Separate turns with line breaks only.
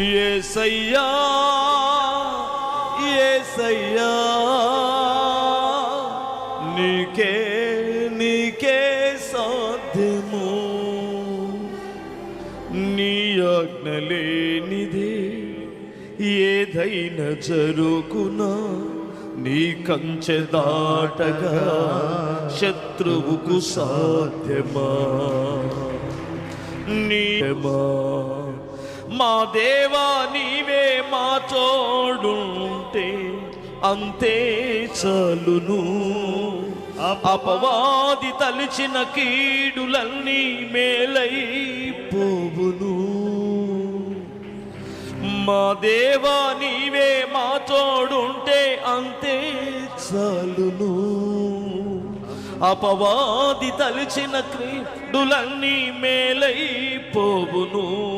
ఏసయ్యా ఏసయ్యా నీకే నీకే సాధ్యము. నీ ఆజ్ఞ లేనిదే ఏదైనా జరుగునా? నీ కంచె దాటగా శత్రువుకు సాధ్యమా? నీమా మా దేవా నీవే మా తోడుంటే అంతే చలును. అపవాది తలిచిన కీడులన్నీ మేలై పోవును. మా దేవా నీవే మా తోడుంటే అంతే చాలును. అపవాది తలిచిన క్రీడులన్నీ మేలై పోవును.